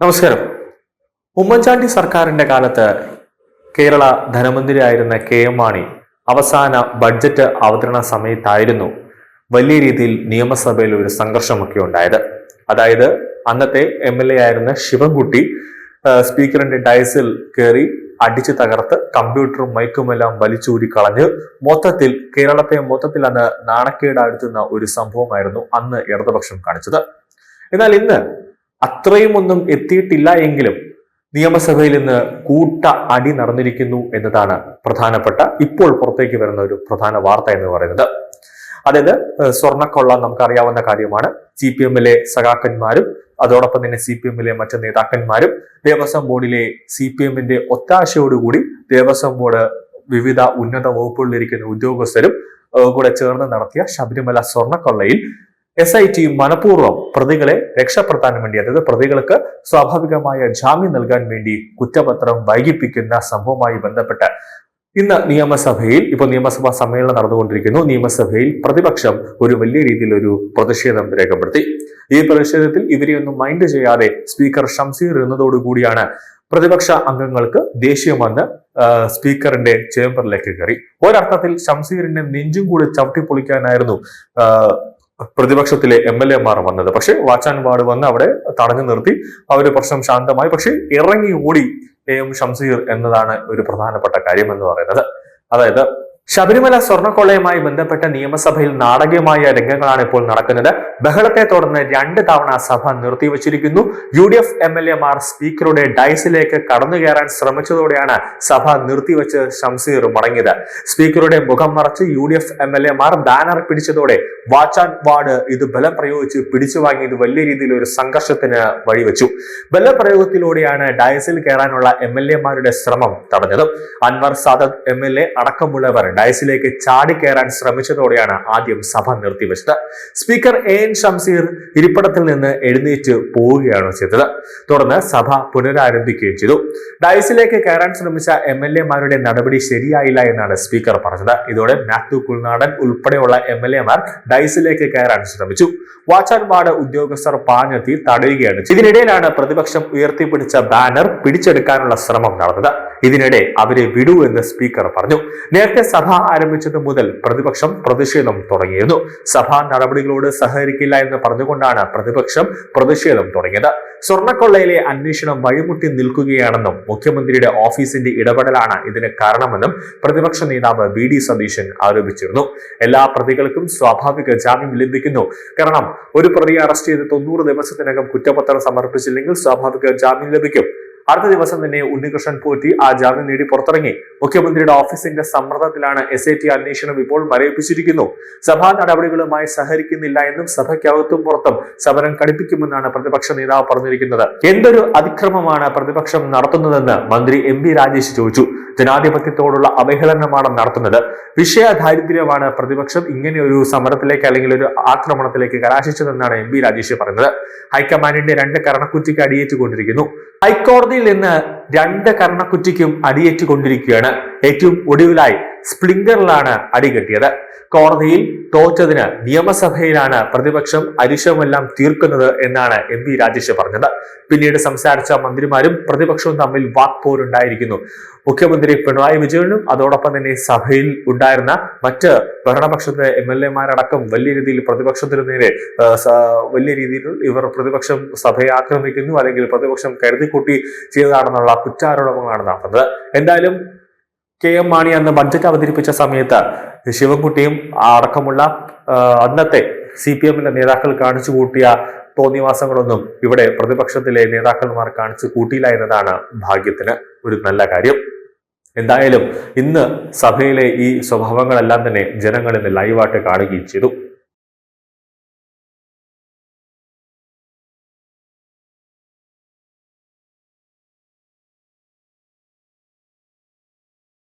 നമസ്കാരം. ഉമ്മൻചാണ്ടി സർക്കാരിന്റെ കാലത്ത് കേരള ധനമന്ത്രിയായിരുന്ന കെ എം മാണി അവസാന ബഡ്ജറ്റ് അവതരണ സമയത്തായിരുന്നു വലിയ രീതിയിൽ നിയമസഭയിൽ ഒരു സംഘർഷമൊക്കെ ഉണ്ടായത്. അതായത് അന്നത്തെ എം എൽ എ ആയിരുന്ന ശിവൻകുട്ടി സ്പീക്കറിന്റെ ഡയസിൽ കയറി അടിച്ചു തകർത്ത് കമ്പ്യൂട്ടറും മൈക്കുമെല്ലാം വലിച്ചൂരി കളഞ്ഞ് മൊത്തത്തിൽ കേരളത്തെ മൊത്തത്തിൽ അന്ന് നാണക്കേടാഴ്ത്തുന്ന ഒരു സംഭവമായിരുന്നു അന്ന് ഇടതുപക്ഷം കാണിച്ചത്. എന്നാൽ ഇന്ന് അത്രയും ഒന്നും എത്തിയിട്ടില്ല എങ്കിലും നിയമസഭയിൽ നിന്ന് കൂട്ട അടി നടന്നിരിക്കുന്നു എന്നതാണ് പ്രധാനപ്പെട്ട ഇപ്പോൾ പുറത്തേക്ക് വരുന്ന ഒരു പ്രധാന വാർത്ത എന്ന് പറയുന്നത്. അതായത് സ്വർണക്കൊള്ള നമുക്കറിയാവുന്ന കാര്യമാണ്. സി പി എമ്മിലെ സഖാക്കന്മാരും അതോടൊപ്പം തന്നെ സി പി എമ്മിലെ മറ്റ് നേതാക്കന്മാരും ദേവസ്വം ബോർഡിലെ സി പി എമ്മിന്റെ ഒത്താശയോടുകൂടി ദേവസ്വം ബോർഡ് വിവിധ ഉന്നത വകുപ്പുകളിലിരിക്കുന്ന ഉദ്യോഗസ്ഥരും കൂടെ ചേർന്ന് നടത്തിയ ശബരിമല സ്വർണക്കൊള്ളയിൽ എസ് ഐ ടി മനഃപൂർവം പ്രതികളെ രക്ഷപ്പെടുത്താൻ വേണ്ടി അതായത് പ്രതികൾക്ക് സ്വാഭാവികമായ ജാമ്യം നൽകാൻ വേണ്ടി കുറ്റപത്രം വൈകിപ്പിക്കുന്ന സംഭവവുമായി ബന്ധപ്പെട്ട് ഇന്ന് നിയമസഭയിൽ ഇപ്പോൾ നിയമസഭാ സമ്മേളനം നടന്നുകൊണ്ടിരിക്കുന്നു. നിയമസഭയിൽ പ്രതിപക്ഷം ഒരു വലിയ രീതിയിൽ ഒരു പ്രതിഷേധം രേഖപ്പെടുത്തി. ഈ പ്രതിഷേധത്തിൽ ഇവരെയൊന്നും മൈൻഡ് ചെയ്യാതെ സ്പീക്കർ ഷംസീർ എന്നതോടുകൂടിയാണ് പ്രതിപക്ഷ അംഗങ്ങൾക്ക് ദേഷ്യം വന്ന് സ്പീക്കറിന്റെ ചേംബറിലേക്ക് കയറി. ഒരർത്ഥത്തിൽ ഷംസീറിന്റെ നെഞ്ചും കൂടി ചവിട്ടിപ്പൊളിക്കാനായിരുന്നു പ്രതിപക്ഷത്തിലെ എം എൽ എമാർ വന്നത്. പക്ഷെ വാച്ചാൻ വാർഡ് വന്ന് അവിടെ തടഞ്ഞു നിർത്തി. ആ ഒരു പ്രശ്നം ശാന്തമായി. പക്ഷെ ഇറങ്ങി ഓടി എ എം ഷംസീർ എന്നതാണ് ഒരു പ്രധാനപ്പെട്ട കാര്യം എന്ന് പറയുന്നത്. അതായത് ശബരിമല സ്വർണക്കൊള്ളയുമായി ബന്ധപ്പെട്ട നിയമസഭയിൽ നാടകീയമായ രംഗങ്ങളാണ് ഇപ്പോൾ നടക്കുന്നത്. ബഹളത്തെ തുടർന്ന് രണ്ട് തവണ സഭ നിർത്തിവച്ചിരിക്കുന്നു. U D F M L എമാർ സ്പീക്കറുടെ ഡയസിലേക്ക് കടന്നു കയറാൻ ശ്രമിച്ചതോടെയാണ് സഭ നിർത്തിവച്ച് ഷംസീർ മടങ്ങിയത്. സ്പീക്കറുടെ മുഖം മറച്ച് U D F M L എമാർ ബാനർ പിടിച്ചതോടെ വാച്ചാൻ വാർഡ് ഇത് ബലം പ്രയോഗിച്ച് പിടിച്ചു വാങ്ങിയത് വലിയ രീതിയിൽ ഒരു സംഘർഷത്തിന് വഴിവെച്ചു. ബലപ്രയോഗത്തിലൂടെയാണ് ഡയസിൽ കയറാനുള്ള എം എൽ എമാരുടെ ശ്രമം തടഞ്ഞത്. Anwar Sadath M L A അടക്കമുള്ളവർ ഡയസിലേക്ക് ചാടി കയറാൻ ശ്രമിച്ചതോടെയാണ് ആദ്യം സഭ നിർത്തിവെച്ചത്. സ്പീക്കർ എ എൻ ഷംസീർ ഇരിപ്പിടത്തിൽ നിന്ന് എഴുന്നേറ്റ് പോവുകയാണ് ചെയ്തത്. തുടർന്ന് സഭ പുനരാരംഭിക്കുകയും ചെയ്തു. ഡയസിലേക്ക് കയറാൻ ശ്രമിച്ച എം എൽ എമാരുടെ നടപടി ശരിയായില്ല എന്നാണ് സ്പീക്കർ പറഞ്ഞത്. ഇതോടെ മാത്യു കുൾനാടൻ ഉൾപ്പെടെയുള്ള എം എൽ എമാർ ഡയസിലേക്ക് കയറാൻ ശ്രമിച്ചു. വാച്ചാൻ വാർഡ് ഉദ്യോഗസ്ഥർ പാഞ്ഞെത്തി തടയുകയാണ് ഇതിനിടയിലാണ് പ്രതിപക്ഷം ഉയർത്തിപ്പിടിച്ച ബാനർ പിടിച്ചെടുക്കാനുള്ള ശ്രമം നടന്നത്. ഇതിനിടെ അവരെ വിടൂ എന്ന് സ്പീക്കർ പറഞ്ഞു. നേരത്തെ സഭ ആരംഭിച്ചത് മുതൽ പ്രതിപക്ഷം പ്രതിഷേധം തുടങ്ങിയിരുന്നു. സഭാ നടപടികളോട് സഹകരിക്കില്ല എന്ന് പറഞ്ഞുകൊണ്ടാണ് പ്രതിപക്ഷം പ്രതിഷേധം തുടങ്ങിയത്. സ്വർണക്കൊള്ളയിലെ അന്വേഷണം വഴിമുട്ടി നിൽക്കുകയാണെന്നും മുഖ്യമന്ത്രിയുടെ ഓഫീസിന്റെ ഇടപെടലാണ് ഇതിന് കാരണമെന്നും പ്രതിപക്ഷ നേതാവ് ബി ഡി സതീശൻ ആരോപിച്ചിരുന്നു. എല്ലാ പ്രതികൾക്കും സ്വാഭാവിക ജാമ്യം ലഭിക്കുന്നു. കാരണം ഒരു പ്രതിയെ അറസ്റ്റ് ചെയ്ത് തൊണ്ണൂറ് ദിവസത്തിനകം കുറ്റപത്രം സമർപ്പിച്ചില്ലെങ്കിൽ സ്വാഭാവിക ജാമ്യം ലഭിക്കും. അടുത്ത ദിവസം തന്നെ ഉണ്ണികൃഷ്ണൻ പോറ്റി ആ ജാമ്യം നേടി പുറത്തിറങ്ങി. മുഖ്യമന്ത്രിയുടെ ഓഫീസിന്റെ സമ്മർദ്ദത്തിലാണ് എസ് ഐ ടി അന്വേഷണം ഇപ്പോൾ മരവിപ്പിച്ചിരിക്കുന്നു. സഭാ നടപടികളുമായി സഹകരിക്കുന്നില്ല എന്നും സഭയ്ക്കകത്തും പുറത്തും സമരം കടുപ്പിക്കുമെന്നാണ് പ്രതിപക്ഷ നേതാവ് പറഞ്ഞിരിക്കുന്നത്. എന്തൊരു അതിക്രമമാണ് പ്രതിപക്ഷം നടത്തുന്നതെന്ന് മന്ത്രി എം രാജേഷ് ചോദിച്ചു. ജനാധിപത്യത്തോടുള്ള അവഹേളനമാണ് നടത്തുന്നത്. വിഷയ ദാരിദ്ര്യമാണ് പ്രതിപക്ഷം ഇങ്ങനെ ഒരു സമരത്തിലേക്ക് അല്ലെങ്കിൽ ഒരു ആക്രമണത്തിലേക്ക് കലാശിച്ചതെന്നാണ് എം പി രാജേഷ് പറയുന്നത് ഹൈക്കമാൻഡിന്റെ രണ്ട് കരണക്കുറ്റിക്ക് അടിയേറ്റുകൊണ്ടിരിക്കുന്നു. ഹൈക്കോടതിയിൽ നിന്ന് രണ്ട് കരണക്കുറ്റിക്കും അടിയേറ്റുകൊണ്ടിരിക്കുകയാണ്. ഏറ്റവും ഒടുവിലായി സ്പ്ലിങ്കറിലാണ് അടികെട്ടിയത് കോടതിയിൽ തോറ്റതിന് നിയമസഭയിലാണ് പ്രതിപക്ഷം അരിശമെല്ലാം തീർക്കുന്നത് എന്നാണ് എം പി രാജേഷ് പറഞ്ഞത്. പിന്നീട് സംസാരിച്ച മന്ത്രിമാരും പ്രതിപക്ഷവും തമ്മിൽ വാക്പോരുണ്ടായിരിക്കുന്നു. മുഖ്യമന്ത്രി പിണറായി വിജയനും അതോടൊപ്പം തന്നെ സഭയിൽ ഉണ്ടായിരുന്ന മറ്റ് ഭരണപക്ഷത്തെ എം എൽ എമാരടക്കം വലിയ രീതിയിൽ പ്രതിപക്ഷത്തിന് നേരെ വലിയ രീതിയിൽ ഇവർ പ്രതിപക്ഷം സഭയെ ആക്രമിക്കുന്നു അല്ലെങ്കിൽ പ്രതിപക്ഷം കരുതിക്കൂട്ടി ചെയ്തതാണെന്നുള്ള കുറ്റാരോപണങ്ങളാണ് നടന്നത്. എന്തായാലും കെ എം മാണി അന്ന് ബഡ്ജറ്റ് അവതരിപ്പിച്ച സമയത്ത് ശിവൻകുട്ടിയും അടക്കമുള്ള അന്നത്തെ സി പി എമ്മിന്റെ നേതാക്കൾ കാണിച്ചു കൂട്ടിയ തോന്നിവാസങ്ങളൊന്നും ഇവിടെ പ്രതിപക്ഷത്തിലെ നേതാക്കന്മാർ കാണിച്ചു കൂട്ടിയില്ല എന്നതാണ് ഭാഗ്യത്തിന് ഒരു നല്ല കാര്യം. എന്തായാലും ഇന്ന് സഭയിലെ ഈ സ്വഭാവങ്ങളെല്ലാം തന്നെ ജനങ്ങൾ ലൈവായിട്ട് കാണുകയും ചെയ്തു.